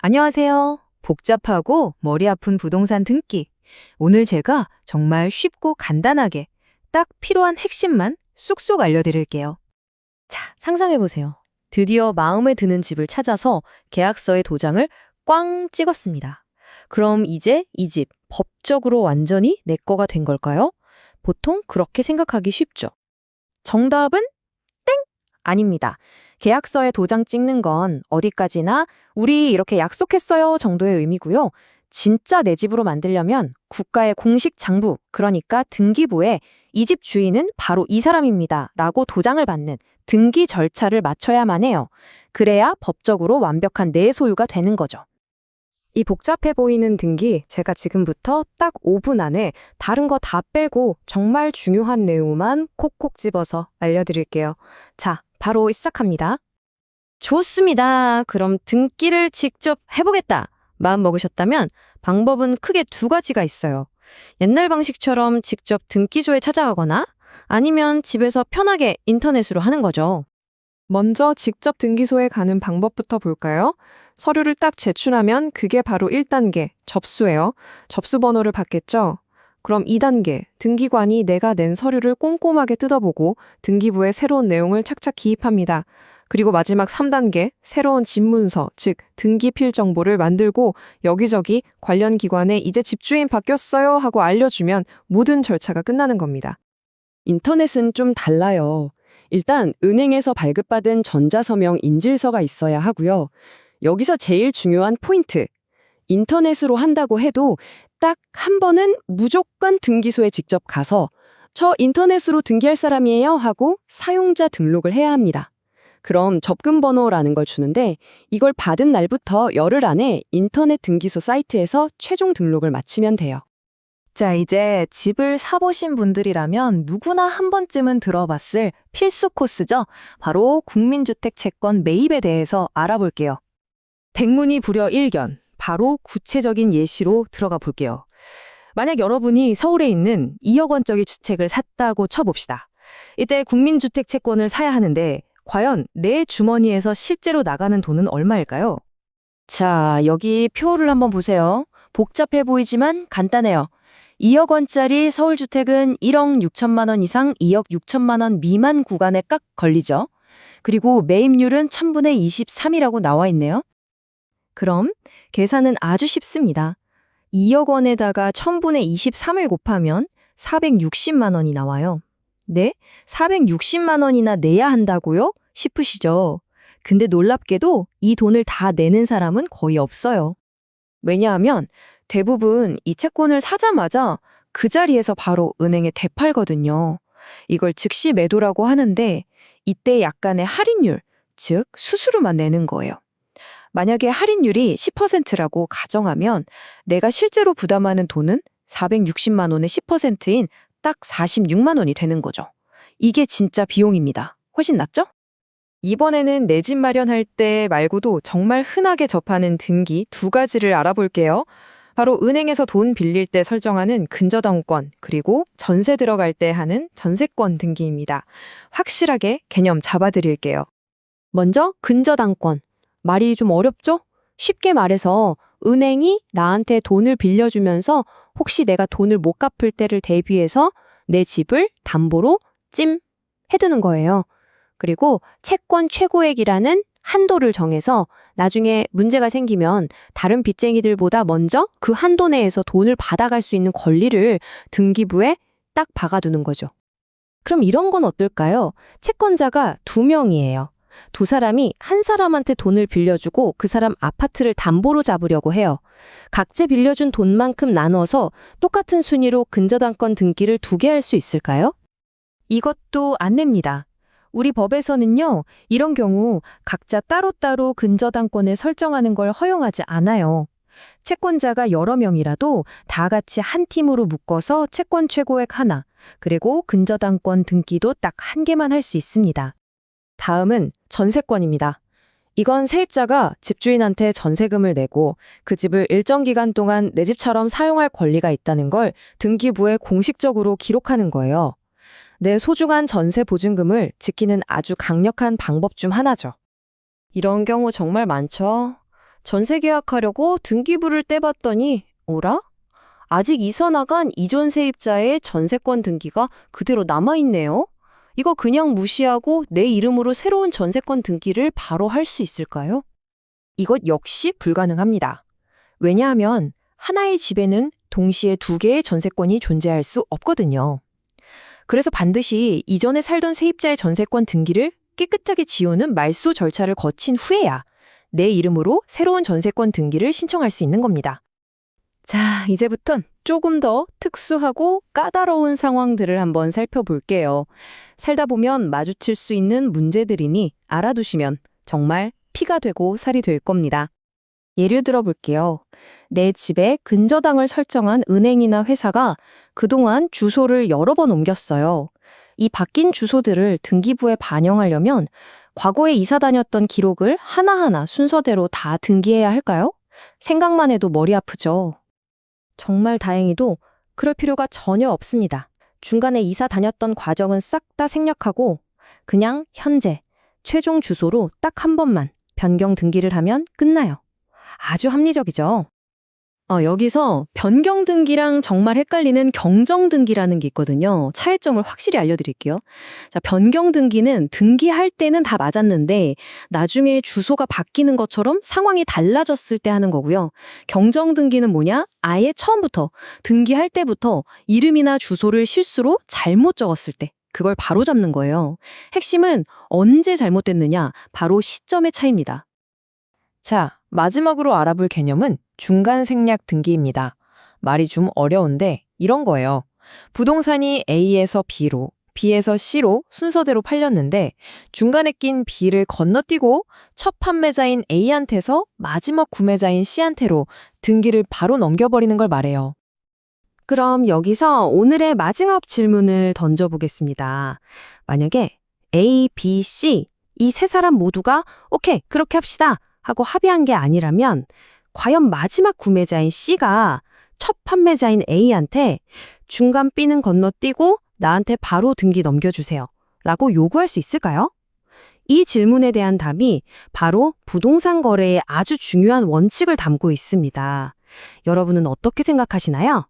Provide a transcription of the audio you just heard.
안녕하세요. 복잡하고 머리 아픈 부동산 등기. 오늘 제가 정말 쉽고 간단하게 딱 필요한 핵심만 쑥쑥 알려드릴게요. 자, 상상해보세요. 드디어 마음에 드는 집을 찾아서 계약서에 도장을 꽝 찍었습니다. 그럼 이제 이 집 법적으로 완전히 내 거가 된 걸까요? 보통 그렇게 생각하기 쉽죠. 정답은 땡! 아닙니다. 계약서에 도장 찍는 건 어디까지나 우리 이렇게 약속했어요 정도의 의미고요. 진짜 내 집으로 만들려면 국가의 공식 장부, 그러니까 등기부에 이 집 주인은 바로 이 사람입니다. 라고 도장을 받는 등기 절차를 마쳐야만 해요. 그래야 법적으로 완벽한 내 소유가 되는 거죠. 이 복잡해 보이는 등기 제가 지금부터 딱 5분 안에 다른 거 다 빼고 정말 중요한 내용만 콕콕 집어서 알려드릴게요. 자, 바로 시작합니다. 좋습니다. 그럼 등기를 직접 해보겠다. 마음 먹으셨다면 방법은 크게 두 가지가 있어요. 옛날 방식처럼 직접 등기소에 찾아가거나 아니면 집에서 편하게 인터넷으로 하는 거죠. 먼저 직접 등기소에 가는 방법부터 볼까요? 서류를 딱 제출하면 그게 바로 1단계, 접수예요. 접수 번호를 받겠죠? 그럼 2단계, 등기관이 내가 낸 서류를 꼼꼼하게 뜯어보고 등기부에 새로운 내용을 착착 기입합니다. 그리고 마지막 3단계, 새로운 집문서, 즉 등기필 정보를 만들고 여기저기 관련 기관에 이제 집주인 바뀌었어요 하고 알려주면 모든 절차가 끝나는 겁니다. 인터넷은 좀 달라요. 일단 은행에서 발급받은 전자서명 인질서가 있어야 하고요. 여기서 제일 중요한 포인트. 인터넷으로 한다고 해도 딱 한 번은 무조건 등기소에 직접 가서 저 인터넷으로 등기할 사람이에요 하고 사용자 등록을 해야 합니다. 그럼 접근 번호라는 걸 주는데 이걸 받은 날부터 열흘 안에 인터넷 등기소 사이트에서 최종 등록을 마치면 돼요. 자, 이제 집을 사보신 분들이라면 누구나 한 번쯤은 들어봤을 필수 코스죠. 바로 국민주택 채권 매입에 대해서 알아볼게요. 백문이 불여 1견, 바로 구체적인 예시로 들어가 볼게요. 만약 여러분이 서울에 있는 2억 원짜리 주택을 샀다고 쳐봅시다. 이때 국민주택 채권을 사야 하는데 과연 내 주머니에서 실제로 나가는 돈은 얼마일까요? 자, 여기 표를 한번 보세요. 복잡해 보이지만 간단해요. 2억 원짜리 서울주택은 1억 6천만 원 이상 2억 6천만 원 미만 구간에 깍 걸리죠. 그리고 매입률은 1000분의 23이라고 나와 있네요. 그럼 계산은 아주 쉽습니다. 2억 원에다가 1000분의 23을 곱하면 460만 원이 나와요. 네? 460만 원이나 내야 한다고요? 싶으시죠? 근데 놀랍게도 이 돈을 다 내는 사람은 거의 없어요. 왜냐하면 대부분 이 채권을 사자마자 그 자리에서 바로 은행에 대팔거든요. 이걸 즉시 매도라고 하는데 이때 약간의 할인율, 즉 수수료만 내는 거예요. 만약에 할인율이 10%라고 가정하면 내가 실제로 부담하는 돈은 460만 원의 10%인 딱 46만 원이 되는 거죠. 이게 진짜 비용입니다. 훨씬 낫죠? 이번에는 내 집 마련할 때 말고도 정말 흔하게 접하는 등기 두 가지를 알아볼게요. 바로 은행에서 돈 빌릴 때 설정하는 근저당권, 그리고 전세 들어갈 때 하는 전세권 등기입니다. 확실하게 개념 잡아드릴게요. 먼저 근저당권. 말이 좀 어렵죠? 쉽게 말해서 은행이 나한테 돈을 빌려주면서 혹시 내가 돈을 못 갚을 때를 대비해서 내 집을 담보로 찜 해두는 거예요. 그리고 채권 최고액이라는 한도를 정해서 나중에 문제가 생기면 다른 빚쟁이들보다 먼저 그 한도 내에서 돈을 받아갈 수 있는 권리를 등기부에 딱 박아두는 거죠. 그럼 이런 건 어떨까요? 채권자가 두 명이에요. 두 사람이 한 사람한테 돈을 빌려주고 그 사람 아파트를 담보로 잡으려고 해요. 각자 빌려준 돈만큼 나눠서 똑같은 순위로 근저당권 등기를 두 개 할 수 있을까요? 이것도 안 냅니다. 우리 법에서는요, 이런 경우 각자 따로따로 근저당권을 설정하는 걸 허용하지 않아요. 채권자가 여러 명이라도 다 같이 한 팀으로 묶어서 채권 최고액 하나, 그리고 근저당권 등기도 딱 한 개만 할 수 있습니다. 다음은 전세권입니다. 이건 세입자가 집주인한테 전세금을 내고 그 집을 일정 기간 동안 내 집처럼 사용할 권리가 있다는 걸 등기부에 공식적으로 기록하는 거예요. 내 소중한 전세 보증금을 지키는 아주 강력한 방법 중 하나죠. 이런 경우 정말 많죠. 전세 계약하려고 등기부를 떼봤더니 오라? 아직 이사 나간 이전 세입자의 전세권 등기가 그대로 남아있네요. 이거 그냥 무시하고 내 이름으로 새로운 전세권 등기를 바로 할 수 있을까요? 이것 역시 불가능합니다. 왜냐하면 하나의 집에는 동시에 두 개의 전세권이 존재할 수 없거든요. 그래서 반드시 이전에 살던 세입자의 전세권 등기를 깨끗하게 지우는 말소 절차를 거친 후에야 내 이름으로 새로운 전세권 등기를 신청할 수 있는 겁니다. 자, 이제부턴 조금 더 특수하고 까다로운 상황들을 한번 살펴볼게요. 살다 보면 마주칠 수 있는 문제들이니 알아두시면 정말 피가 되고 살이 될 겁니다. 예를 들어 볼게요. 내 집에 근저당을 설정한 은행이나 회사가 그동안 주소를 여러 번 옮겼어요. 이 바뀐 주소들을 등기부에 반영하려면 과거에 이사 다녔던 기록을 하나하나 순서대로 다 등기해야 할까요? 생각만 해도 머리 아프죠. 정말 다행히도 그럴 필요가 전혀 없습니다. 중간에 이사 다녔던 과정은 싹 다 생략하고 그냥 현재 최종 주소로 딱 한 번만 변경 등기를 하면 끝나요. 아주 합리적이죠. 어, 여기서 변경 등기랑 정말 헷갈리는 경정 등기라는 게 있거든요. 차이점을 확실히 알려드릴게요. 자, 변경 등기는 등기할 때는 다 맞았는데 나중에 주소가 바뀌는 것처럼 상황이 달라졌을 때 하는 거고요. 경정 등기는 뭐냐? 아예 처음부터 등기할 때부터 이름이나 주소를 실수로 잘못 적었을 때 그걸 바로 잡는 거예요. 핵심은 언제 잘못됐느냐? 바로 시점의 차이입니다. 자, 마지막으로 알아볼 개념은 중간 생략 등기입니다. 말이 좀 어려운데 이런 거예요. 부동산이 A에서 B로, B에서 C로 순서대로 팔렸는데 중간에 낀 B를 건너뛰고 첫 판매자인 A한테서 마지막 구매자인 C한테로 등기를 바로 넘겨버리는 걸 말해요. 그럼 여기서 오늘의 마지막 질문을 던져보겠습니다. 만약에 A, B, C 이 세 사람 모두가 오케이 그렇게 합시다 하고 합의한 게 아니라면 과연 마지막 구매자인 C가 첫 판매자인 A한테 중간 B는 건너뛰고 나한테 바로 등기 넘겨주세요 라고 요구할 수 있을까요? 이 질문에 대한 답이 바로 부동산 거래의 아주 중요한 원칙을 담고 있습니다. 여러분은 어떻게 생각하시나요?